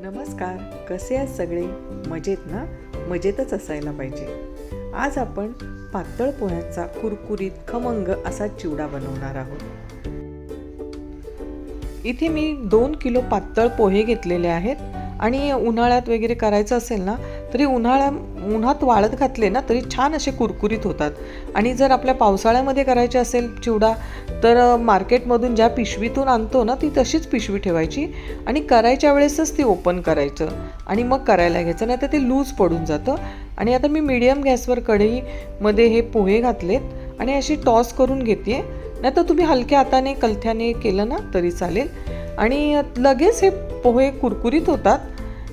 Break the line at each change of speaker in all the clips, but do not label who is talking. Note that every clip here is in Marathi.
नमस्कार. कसे आहेत सगळे? मजेत ना? मजेतच असायला पाहिजे. आज आपण पातळ पोह्यांचा कुरकुरीत खमंग असा चिवडा बनवणार आहोत. इथे मी दोन किलो पातळ पोहे घेतलेले आहेत. आणि उन्हाळ्यात वगैरे करायचं असेल ना तरी उन्हाळ्या उन्हात वाळत घातले ना तरी छान असे कुरकुरीत होतात. आणि जर आपल्या पावसाळ्यामध्ये करायचे असेल चिवडा तर मार्केटमधून ज्या पिशवीतून आणतो ना ती तशीच पिशवी ठेवायची आणि करायच्या वेळेसच ती ओपन करायचं. आणि मग करायला घ्यायचं नाही तर ते लूज पडून जातं. आणि आता मी मिडियम गॅसवर कढईमध्ये हे पोहे घातलेत आणि अशी टॉस करून घेते नाही तर तुम्ही हलक्या हाताने कलथ्याने केलं ना तरी चालेल. आणि लगेच हे पोहे कुरकुरीत होतात.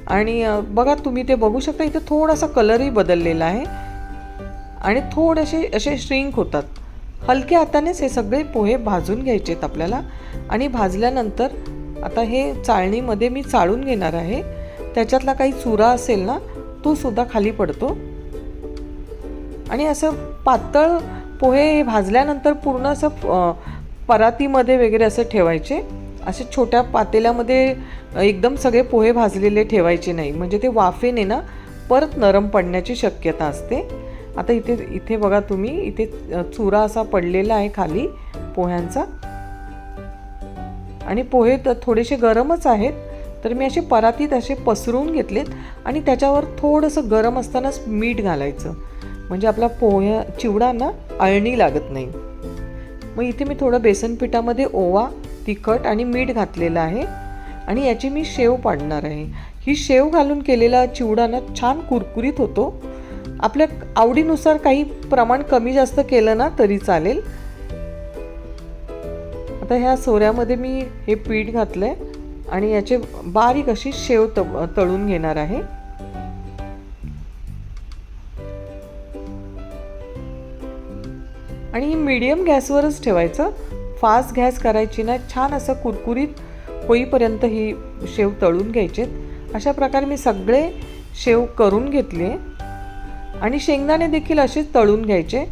आणि बघा तुम्ही ते बघू शकता इथे थोडासा कलरही बदललेला आहे. आणि थोडेसे असे श्रिंक होतात. हलक्या हातानेच हे सगळे पोहे भाजून घ्यायचे आहेत आपल्याला. आणि भाजल्यानंतर आता हे चाळणीमध्ये मी चाळून घेणार आहे. त्याच्यातला काही चुरा असेल ना तो सुद्धा खाली पडतो. आणि असं पातळ पोहे हे भाजल्यानंतर पूर्ण असं परातीमध्ये वगैरे असं ठेवायचे. असे छोट्या पातेल्यामध्ये एकदम सगळे पोहे भाजलेले ठेवायचे नाही. म्हणजे ते वाफेने ना परत नरम पडण्याची शक्यता असते. आता इथे इथे बघा तुम्ही इथे चुरा असा पडलेला आहे खाली पोह्यांचा. आणि पोहे तर थोडेसे गरमच आहेत तर मी असे परातीत असे पसरून घेतलेत आणि त्याच्यावर थोडंसं गरम असतानाच मीठ घालायचं. म्हणजे आपला पोह्या चिवडा ना अळणी लागत नाही. मग इथे मी थोडं बेसन पिठामध्ये ओवा तिखट आणि मीठ घातलेलं आहे आणि याची मी शेव पाडणार आहे. ही शेव घालून केलेला चिवडा ना छान कुरकुरीत होतो. आपल्या आवडीनुसार काही प्रमाण कमी जास्त केलं ना तरी चालेल. आता ह्या सोऱ्यामध्ये मी हे पीठ घातलं आहे आणि याचे बारीक अशी शेव त तळून घेणार आहे. आणि मीडियम गॅसवरच ठेवायचं. फास्ट गॅस करायची ना छान असं कुरकुरीत होईपर्यंत ही शेव तळून घ्यायचे अशा प्रकारे मी सगळे शेव करून घेतले आणि शेंगदाणे देखील असेच तळून घ्यायचे.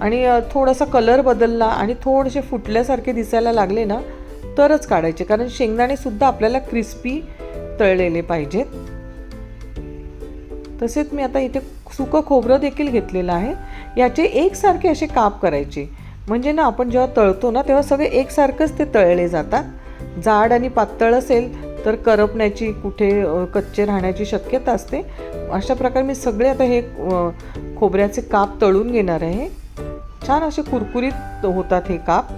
आणि थोडासा कलर बदलला आणि थोडेसे फुटल्यासारखे दिसायला लागले ना तरच काढायचे. कारण शेंगदाणेसुद्धा आपल्याला क्रिस्पी तळलेले पाहिजेत. तसेच मी आता इथे सुकं खोबरं देखील घेतलेलं आहे. याचे एकसारखे असे काप करायचे. म्हणजे ना आपण जेव्हा तळतो ना तेव्हा सगळे एकसारखंच ते तळले जातात. जाड आणि पातळ असेल तर करपण्याची कुठे कच्चे राहण्याची शक्यता असते. अशा प्रकारे मी सगळे आता हे खोबऱ्याचे काप तळून घेणार आहे. छान असे कुरकुरीत होतात हे काप.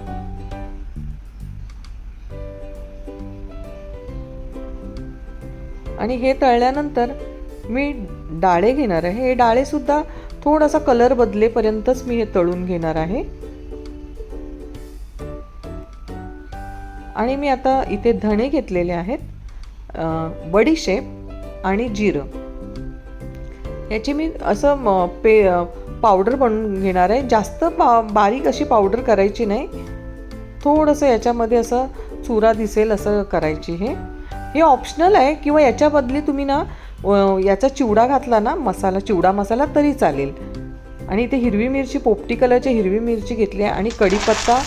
आणि हे तळल्यानंतर मी डाळे घेणार आहे. हे डाळेसुद्धा थोडासा कलर बदलेपर्यंतच मी हे तळून घेणार आहे. आणि मी आता इथे धणे घेतलेले आहेत बडीशेप आणि जिरं. याची मी असं म, पे पावडर बनवून घेणार आहे. जास्त बा बारीक अशी पावडर करायची नाही. थोडंसं याच्यामध्ये असं चुरा दिसेल असं करायची हे. हे ऑप्शनल आहे किंवा याच्या बदली तुम्ही ना याचा चिवडा घातला ना मसाला चिवडा मसाला तरी चालेल. आणि इथे हिरवी मिरची पोपटी कलरची हिरवी मिरची घेतली आहे आणि कढीपत्ता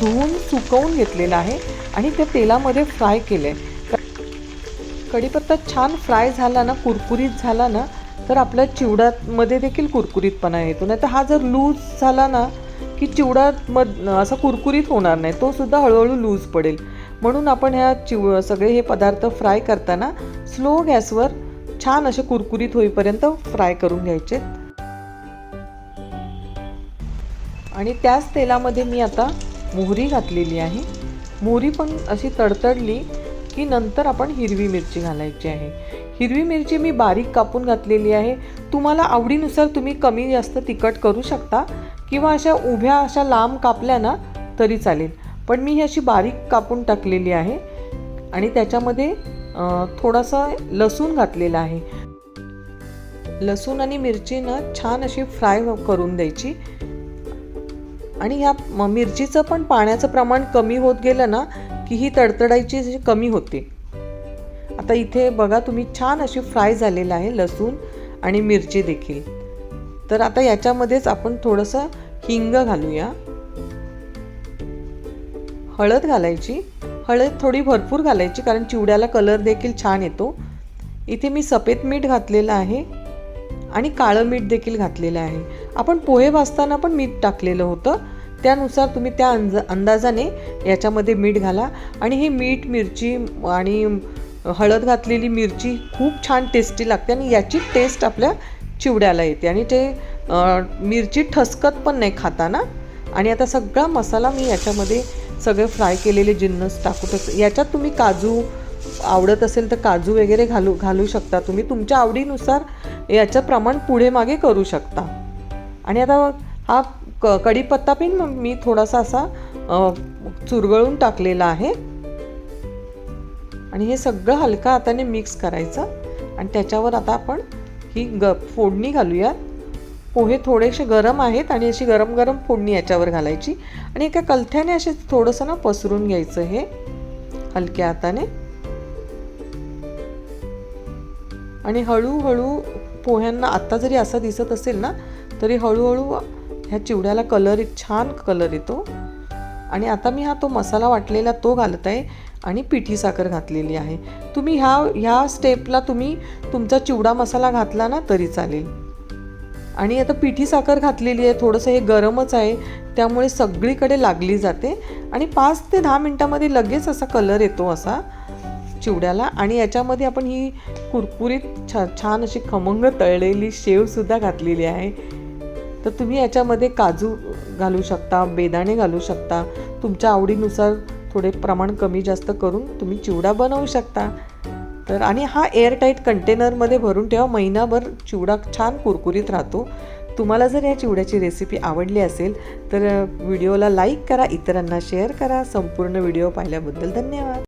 धुवून सुकवून घेतलेला आहे. आणि त्या तेलामध्ये फ्राय केलं. आहे कढीपत्ता छान फ्राय झाला ना कुरकुरीत झाला ना तर आपल्या चिवड्यामध्ये देखील कुरकुरीतपणा येतो. नाही तर हा जर लूज झाला ना की चिवडा मध असा कुरकुरीत होणार नाही तो सुद्धा हळूहळू लूज पडेल. म्हणून आपण ह्या चिव सगळे हे पदार्थ फ्राय करताना स्लो गॅसवर छान असे कुरकुरीत होईपर्यंत फ्राय करून घ्यायचे. आणि त्याच तेलामध्ये मी आता मोहरी घातलेली आहे. मोहरी पण अशी तडतडली की नंतर आपण हिरवी मिरची घालायची आहे. हिरवी मिरची मी बारीक कापून घातलेली आहे. तुम्हाला आवडीनुसार तुम्ही कमी जास्त तिखट करू शकता किंवा अशा उभ्या अशा लांब कापल्या ना तरी चालेल. पण मी ही अशी बारीक कापून टाकलेली आहे आणि त्याच्यामध्ये थोडासा लसूण घातलेला आहे. लसूण आणि मिरची ना छान अशी फ्राय करून द्यायची. आणि ह्या म- मिरचीचं पण पाण्याचं प्रमाण कमी होत गेलं ना की ही तडतडायची कमी होते. आता इथे बघा तुम्ही छान अशी फ्राय झालेलं आहे लसूण आणि मिरची देखील. तर आता याच्यामध्येच आपण थोडंसं हिंग घालूया. हळद घालायची. हळद थोडी भरपूर घालायची कारण चिवड्याला कलर देखील छान येतो. इथे मी सफेद मीठ घातलेलं आहे आणि काळं मीठ देखील घातलेलं आहे. आपण पोहे भाजताना पण मीठ टाकलेलं होतं. त्यानुसार तुम्ही त्या अंज अंदाजाने याच्यामध्ये मीठ घाला. आणि हे मीठ मिरची आणि हळद घातलेली मिरची खूप छान टेस्टी लागते आणि याची टेस्ट आपल्या चिवड्याला येते. आणि ते मिरची ठसकत पण नाही खाताना. आणि आता सगळा मसाला मी याच्यामध्ये सगळे फ्राय केलेले जिन्नस टाकूतच याच्यात तुम्ही काजू आवडत असेल तर काजू वगैरे घालू घालू शकता. तुम्ही तुमच्या आवडीनुसार याचं प्रमाण पुढे मागे करू शकता. आणि आता हा क कढीपत्ता पण मी थोडासा असा चुरगळून टाकलेला आहे. आणि हे सगळं हलका हाताने मिक्स करायचं. आणि त्याच्यावर आता आपण ही ग फोडणी घालूयात. पोहे थोडेसे गरम आहेत आणि अशी गरम गरम फोडणी याच्यावर घालायची. आणि एका कलथ्याने असे थोडंसं ना पसरून घ्यायचं हे हलक्या हाताने. आणि हळूहळू पोह्यांना आत्ता जरी असं दिसत असेल ना तरी हळूहळू ह्या चिवड्याला कलर छान कलर येतो. आणि आता मी हा तो मसाला वाटलेला तो घालत आहे आणि पिठी साखर घातलेली आहे. तुम्ही ह्या ह्या स्टेपला तुम्ही तुमचा चिवडा मसाला घातला ना तरी चालेल. आणि आता पिठी साखर घातलेली आहे थोडंसं हे गरमच आहे त्यामुळे सगळीकडे लागली जाते. आणि पाच ते दहा मिनटामध्ये लगेच असा कलर येतो असा चिवड्याला. आणि याच्यामध्ये आपण ही कुरकुरीत छा छान अशी खमंग तळलेली शेवसुद्धा घातलेली आहे. तर तुम्ही याच्यामध्ये काजू घालू शकता बेदाणे घालू शकता. तुमच्या आवडीनुसार थोडे प्रमाण कमी जास्त करून तुम्ही चिवडा बनवू शकता. तर आणि हा एअरटाईट कंटेनरमध्ये भरून ठेवा. महिनाभर चिवडा छान कुरकुरीत राहतो. तुम्हाला जर या चिवड्याची रेसिपी आवडली असेल तर व्हिडिओला लाईक करा इतरांना शेअर करा. संपूर्ण व्हिडिओ पाहिल्याबद्दल धन्यवाद.